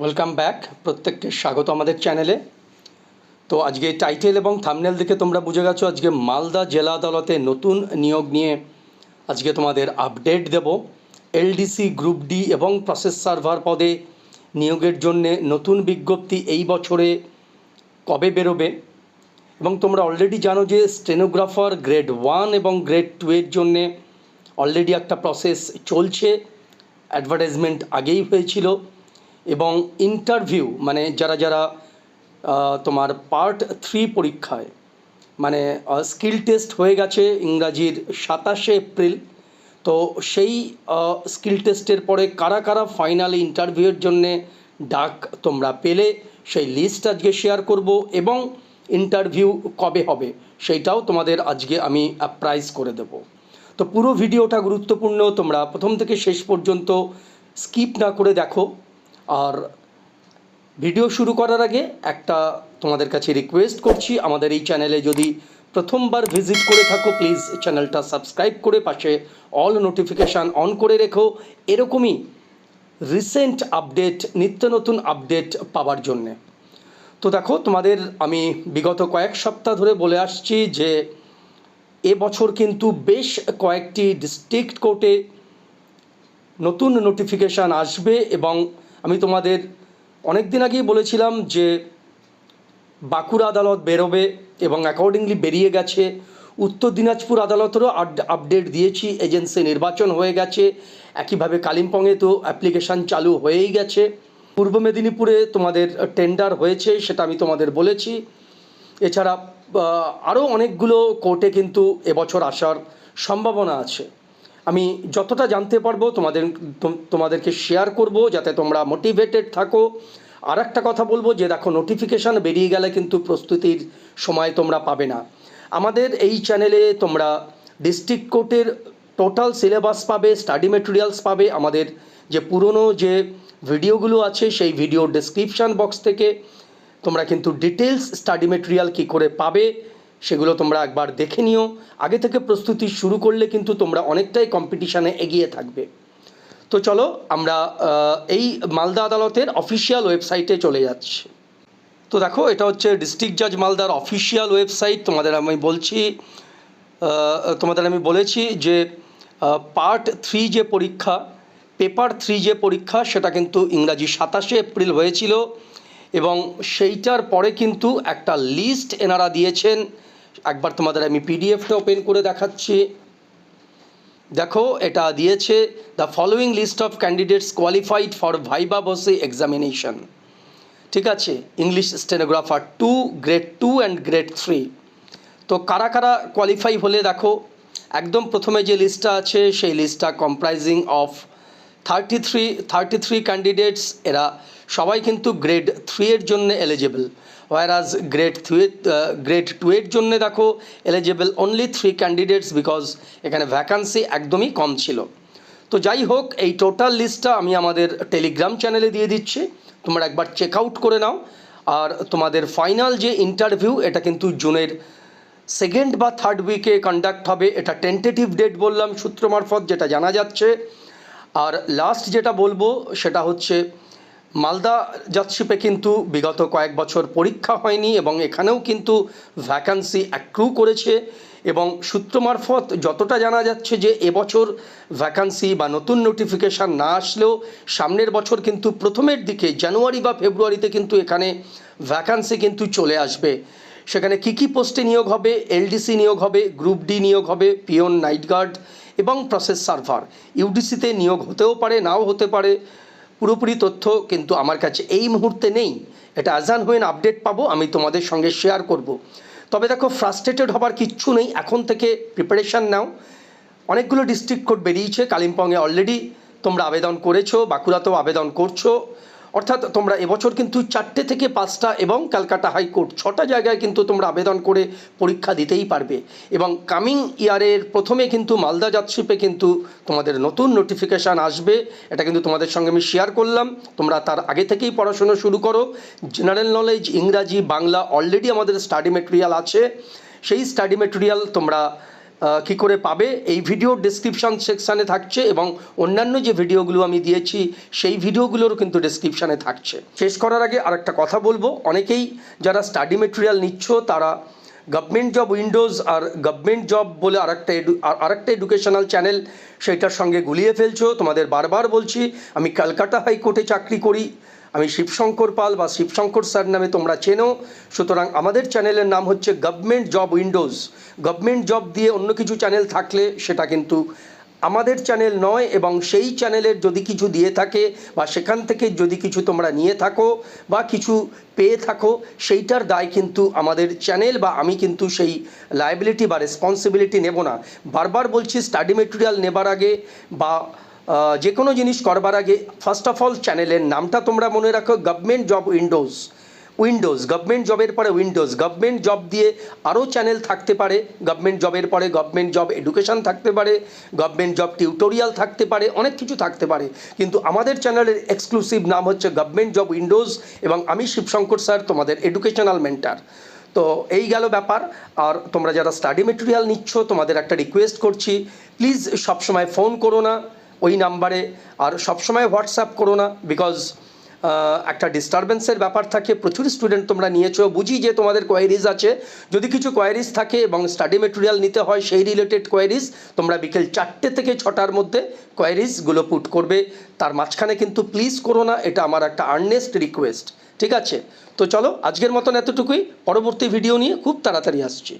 Welcome back প্রত্যেককে স্বাগত আমাদের চ্যানেলে তো আজকে টাইটেল এবং থামনেল দেখে তোমরা বুঝে গেছো, আজকে মালদা জেলা আদালতে নতুন নিয়োগ নিয়ে আজকে তোমাদের আপডেট দেব। এলডিসি গ্রুপ ডি এবং প্রসেস সার্ভার পদে নিয়োগের জন্যে নতুন বিজ্ঞপ্তি এই বছরে কবে বেরোবে? এবং তোমরা অলরেডি জানো যে স্টেনোগ্রাফার গ্রেড ওয়ান এবং গ্রেড টু এর জন্যে অলরেডি একটা প্রসেস চলছে। অ্যাডভার্টাইজমেন্ট আগেই হয়েছিল। এবং ইন্টারভিউ মানে যারা যারা তোমার পার্ট থ্রি পরীক্ষায় মানে স্কিল টেস্ট হয়ে গেছে ইংরাজির সাতাশে এপ্রিল, তো সেই স্কিল টেস্টের পরে কারা কারা ফাইনাল ইন্টারভিউয়ের জন্যে ডাক তোমরা পেলে, সেই লিস্ট আজকে শেয়ার করব এবং ইন্টারভিউ কবে হবে, সেইটাও তোমাদের আজকে আমি প্রাইজ করে দেব। তো পুরো ভিডিওটা গুরুত্বপূর্ণ, তোমরা প্রথম থেকে শেষ পর্যন্ত স্কিপ না করে দেখো। আর ভিডিও শুরু করার আগে একটা তোমাদের কাছে রিকোয়েস্ট করছি। আমাদের এই চ্যানেলে যদি প্রথমবার ভিজিট করে থাকো প্লিজ চ্যানেলটা সাবস্ক্রাইব করে পাশে অল নোটিফিকেশান অন করে রেখো। এরকমই রিসেন্ট আপডেট নিত্য নতুন আপডেট পাওয়ার জন্যে। তো দেখো, তোমাদের আমি বিগত কয়েক সপ্তাহ ধরে বলে আসছি যে এবছর কিন্তু বেশ কয়েকটি ডিস্ট্রিক্ট কোর্টে নতুন নোটিফিকেশান আসবে এবং আমি তোমাদের অনেক দিন আগেই বলেছিলাম যে বাঁকুড়া আদালত বেরোবে এবং অ্যাকর্ডিংলি বেরিয়ে গেছে। উত্তর দিনাজপুর আদালতেরও আপডেট দিয়েছি এজেন্সি নির্বাচন হয়ে গেছে, একইভাবে কালিম্পংয়ে তো অ্যাপ্লিকেশান চালু হয়েই গেছে। পূর্ব মেদিনীপুরে তোমাদের টেন্ডার হয়েছে, সেটা আমি তোমাদের বলেছি। এছাড়া আরও অনেকগুলো কোর্টে কিন্তু এবছর আসার সম্ভাবনা আছে। আমি যতটা জানতে পারব, তোমাদের, তোম- তোমাদেরকে শেয়ার করব, যাতে তোমরা মোটিভেটেড থাকো। আর একটা কথা বলব যে, দেখো নোটিফিকেশান বেরিয়ে গেলে কিন্তু প্রস্তুতির সময় তোমরা পাবে না। আমাদের এই চ্যানেলে তোমরা ডিস্ট্রিক্ট কোর্টের টোটাল সিলেবাস পাবে স্টাডি মেটেরিয়ালস পাবে। আমাদের যে পুরনো যে ভিডিওগুলো আছে, সেই ভিডিও ডেসক্রিপশান বক্স থেকে তোমরা কিন্তু ডিটেলস স্টাডি মেটেরিয়াল কী করে পাবে সেগুলো তোমরা একবার দেখে নিও। আগে থেকে প্রস্তুতি শুরু করলে কিন্তু তোমরা অনেকটাই কম্পিটিশানে এগিয়ে থাকবে। তো চলো আমরা এই মালদা আদালতের অফিসিয়াল ওয়েবসাইটে চলে যাচ্ছি। তো দেখো, এটা হচ্ছে ডিস্ট্রিক্ট জাজ মালদার অফিসিয়াল ওয়েবসাইট তোমাদের আমি বলছি তোমাদের আমি বলেছি যে পার্ট থ্রি যে পরীক্ষা পেপার থ্রি যে পরীক্ষা, সেটা কিন্তু ইংরাজি সাতাশে এপ্রিল হয়েছিল এবং সেইটার পরে কিন্তু একটা লিস্ট এনারা দিয়েছেন। একবার তোমাদের আমি পিডিএফটা ওপেন করে দেখাচ্ছি। দেখো, এটা দিয়েছে the following list of candidates qualified for viva voce examination ঠিক আছে English stenographer to grade two and grade three তো কারা কারা কোয়ালিফাই হলে দেখো, একদম প্রথমে যে লিস্টটা আছে, সেই লিস্টটা comprising of thirty three thirty three candidates এরা সবাই কিন্তু গ্রেড থ্রি এর জন্য eligible whereas grade three grade two এর জন্য দেখো eligible only three candidates because এখানে ভ্যাকান্সি একদমই কম ছিল। তো যাই হোক, এই টোটাল লিস্টটা আমি আমাদের টেলিগ্রাম চ্যানেলে দিয়ে দিচ্ছি। তোমরা একবার চেক আউট করে নাও। আর তোমাদের ফাইনাল যে ইন্টারভিউ এটা কিন্তু জুনের সেকেন্ড বা থার্ড উইকে কন্ডাক্ট হবে। এটা টেন্টেটিভ ডেট বললাম সূত্র মারফত, যেটা জানা যাচ্ছে। আর লাস্ট যেটা বলব, সেটা হচ্ছে মালদা জাজশিপে কিন্তু বিগত কয়েক বছর পরীক্ষা হয়নি এবং এখানেও কিন্তু ভ্যাকান্সি অ্যাক্রু করেছে এবং সূত্র মারফত যতটা জানা যাচ্ছে যে এবছর ভ্যাকান্সি বা নতুন নোটিফিকেশান না আসলেও সামনের বছর কিন্তু প্রথমের দিকে জানুয়ারি বা ফেব্রুয়ারিতে কিন্তু এখানে ভ্যাকান্সি কিন্তু চলে আসবে। সেখানে কী কী পোস্টে নিয়োগ হবে? এলডিসি নিয়োগ হবে গ্রুপ ডি নিয়োগ হবে পিওন নাইট গার্ড এবং প্রসেস সার্ভার ইউডিসিতে নিয়োগ হতেও পারে, নাও হতে পারে। পুরোপুরি তথ্য কিন্তু আমার কাছে এই মুহূর্তে নেই। এটা আজান হয়ে আপডেট পাবো, আমি তোমাদের সঙ্গে শেয়ার করব। তবে দেখো ফ্রাস্ট্রেটেড হবার কিচ্ছু নেই। এখন থেকে প্রিপারেশান নাও। অনেকগুলো ডিস্ট্রিক্ট কোর্ট বেরিয়েছে। কালিম্পংয়ে অলরেডি তোমরা আবেদন করেছ, বাঁকুড়াতেও আবেদন করছ। অর্থাৎ তোমরা এবছর কিন্তু চারটে থেকে পাঁচটা এবং ক্যালকাটা হাইকোর্ট ছটা জায়গায় কিন্তু তোমরা আবেদন করে পরীক্ষা দিতেই পারবে। এবং কামিং ইয়ারের প্রথমে কিন্তু মালদা যাত্রীপে কিন্তু তোমাদের নতুন নোটিফিকেশান আসবে। এটা কিন্তু তোমাদের সঙ্গে আমি শেয়ার করলাম। তোমরা তার আগে থেকেই পড়াশুনো শুরু করো। জেনারেল নলেজ ইংরাজি, বাংলা অলরেডি আমাদের স্টাডি মেটেরিয়াল আছে। সেই স্টাডি মেটেরিয়াল তোমরা কি করে পাবে? এই ভিডিও ডিসক্রিপশান সেকশানে থাকছে এবং অন্যান্য যে ভিডিওগুলো আমি দিয়েছি, সেই ভিডিওগুলোরও কিন্তু ডিসক্রিপশানে থাকছে। শেষ করার আগে আরেকটা কথা বলব। অনেকেই যারা স্টাডি মেটেরিয়াল নিচ্ছ, তারা গভর্নমেন্ট জব উইন্ডোজ আর গভর্নমেন্ট জব বলে আরেকটা এডু আর- আরেকটা এডুকেশনাল চ্যানেল সেইটার সঙ্গে গুলিয়ে ফেলছো। তোমাদের বারবার বলছি, আমি ক্যালকাটা হাইকোর্টে চাকরি করি। আমি শিবশঙ্কর পাল বা শিবশঙ্কর স্যার নামে তোমরা চেনো। সুতরাং আমাদের চ্যানেলের নাম হচ্ছে government job windows government job দিয়ে অন্য কিছু চ্যানেল থাকলে সেটা কিন্তু আমাদের চ্যানেল নয় এবং সেই চ্যানেলের যদি কিছু দিয়ে থাকে বা সেখান থেকে যদি কিছু তোমরা নিয়ে থাকো বা কিছু পেয়ে থাকো, সেইটার দায় কিন্তু আমাদের চ্যানেল বা আমি কিন্তু সেই লায়াবিলিটি বা রেসপন্সিবিলিটি নেব না। বারবার বলছি স্টাডি মেটেরিয়াল নেবার আগে বা যে কোনো জিনিস করবার আগে ফার্স্ট অফ অল চ্যানেলের নামটা তোমরা মনে রাখো government job windows windows government জবের পরে উইন্ডোজ গভর্নমেন্ট জব দিয়ে আরও চ্যানেল থাকতে পারে গভর্নমেন্ট জবের পরে গভর্নমেন্ট জব এডুকেশন থাকতে পারে গভর্নমেন্ট জব টিউটোরিয়াল থাকতে পারে, অনেক কিছু থাকতে পারে। কিন্তু আমাদের চ্যানেলের এক্সক্লুসিভ নাম হচ্ছে গভর্নমেন্ট জব উইন্ডোজ এবং আমি শিবশঙ্কর স্যার তোমাদের এডুকেশনাল মেন্টার তো এই গেল ব্যাপার। আর তোমরা যারা স্টাডি মেটেরিয়াল নিচ্ছ, তোমাদের একটা রিকোয়েস্ট করছি প্লিজ সবসময় ফোন করো না। ওই নাম্বারে। আর সবসময় হোয়াটসঅ্যাপ করো না বিকজ একটা ডিস্টারবেন্সের ব্যাপার থাকে, প্রচুর স্টুডেন্ট তোমরা নিয়েছো, বুঝি যে তোমাদের কোয়ারিজ আছে। যদি কিছু কোয়ারিজ থাকে এবং স্টাডি মেটেরিয়াল নিতে হয়, সেই রিলেটেড কোয়ারিজ তোমরা বিকেল চারটে থেকে ছটার মধ্যে কোয়ারিজগুলো পুট করবে। তার মাঝখানে কিন্তু প্লিজ করো না, এটা আমার একটা আর্নেস্ট রিকোয়েস্ট ঠিক আছে? তো চলো, আজকের মতন এতটুকুই, পরবর্তী ভিডিও নিয়ে খুব তাড়াতাড়ি আসছি।